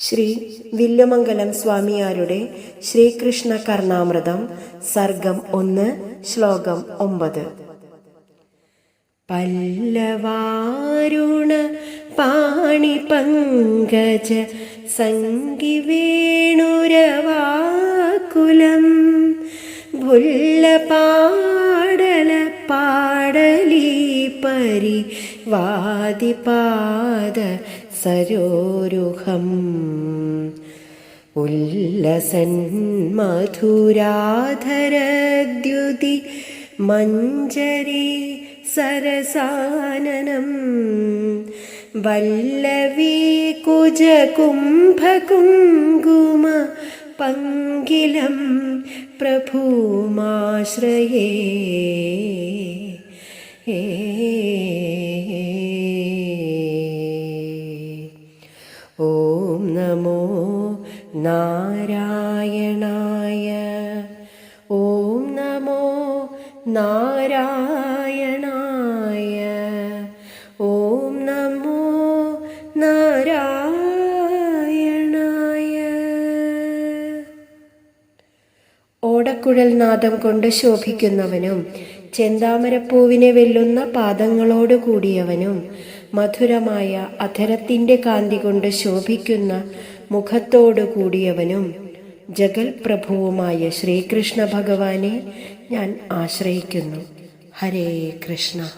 ശ്രീ വില്ലമംഗലം സ്വാമിയാരുടെ ശ്രീകൃഷ്ണ കർണാമൃതം സർഗം ഒന്ന് ശ്ലോകം ഒമ്പത്. പല്ലവാരുണ പാണി പങ്കജ സംഗി വേണുരവാകുലം. ഭുല്ല പാടല പാടലി പരി വാദിപാദ സരോരുഹം. ഉല്ലസൻ മധുരാധരദ്യുതി മഞ്ജരി സരസാനനം. വല്ലവീ കുജകുംഭകുങ്കുമ പങ്കിലം പ്രഭൂമാശ്രയേ. ഓം നമോ നാരായണായ. ഓം നമോ നാരായണായ. ഓം നമോ നാരായണായ. ഓടക്കുഴൽ നാദം കൊണ്ട് ശോഭിക്കുന്നവനും ചെന്താമരപ്പൂവിനെ വെല്ലുന്ന പാദങ്ങളോട് കൂടിയവനും മധുരമായ അധരത്തിന്റെ കാന്തി കൊണ്ട് ശോഭിക്കുന്ന മുഖത്തോടു കൂടിയവനും ജഗൽ പ്രഭുവുമായ ശ്രീകൃഷ്ണ ഭഗവാനെ ഞാൻ ആശ്രയിക്കുന്നു. ഹരേ കൃഷ്ണ.